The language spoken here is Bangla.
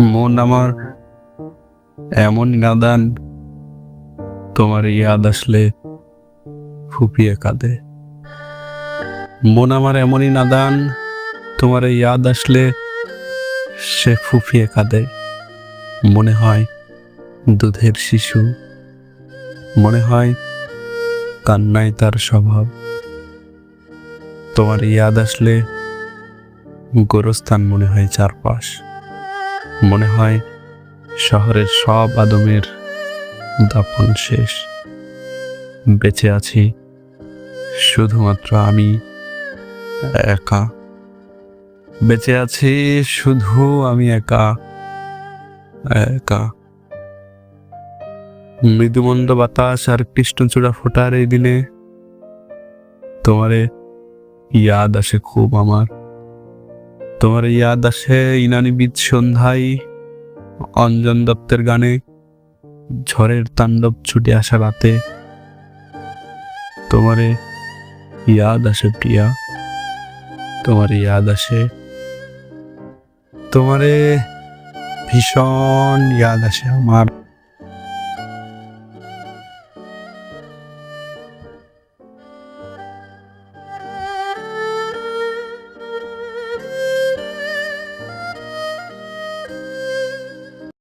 মন আমার এমন নাদান তোমার ইয়াদ আসলে ফুপিয়ে কাঁদে। মন আমার এমনই নাদান, তোমার ইয়াদ আসলে সে ফুফিয়ে কাঁদে। মনে হয় দুধের শিশু, মনে হয় কান্নাই তার স্বভাব। তোমার ইয়াদ আসলে গোরস্থান মনে হয় চারপাশ। মনে হয় শহরের সব আদমের দাপন শেষ। বেঁচে আছি শুধুমাত্র আমি একা। বেঁচে আছি শুধু আমি একা একা। মৃদুমন্দ বাতাস আর কৃষ্ণচূড়া ফোটার এই দিনে তোমারে ইয়াদ আসে খুব আমার। তোমার ইয়াদ আসে ইনানিবিদ সন্ধ্যায়। অঞ্জন দত্তের গানে ঝড়ের তাণ্ডব ছুটে আসা রাতে। তোমারে ইয়াদ আসে প্রিয়া। তোমার ইয়াদ আসে। তোমারে ভীষণ ইয়াদ আসে আমার।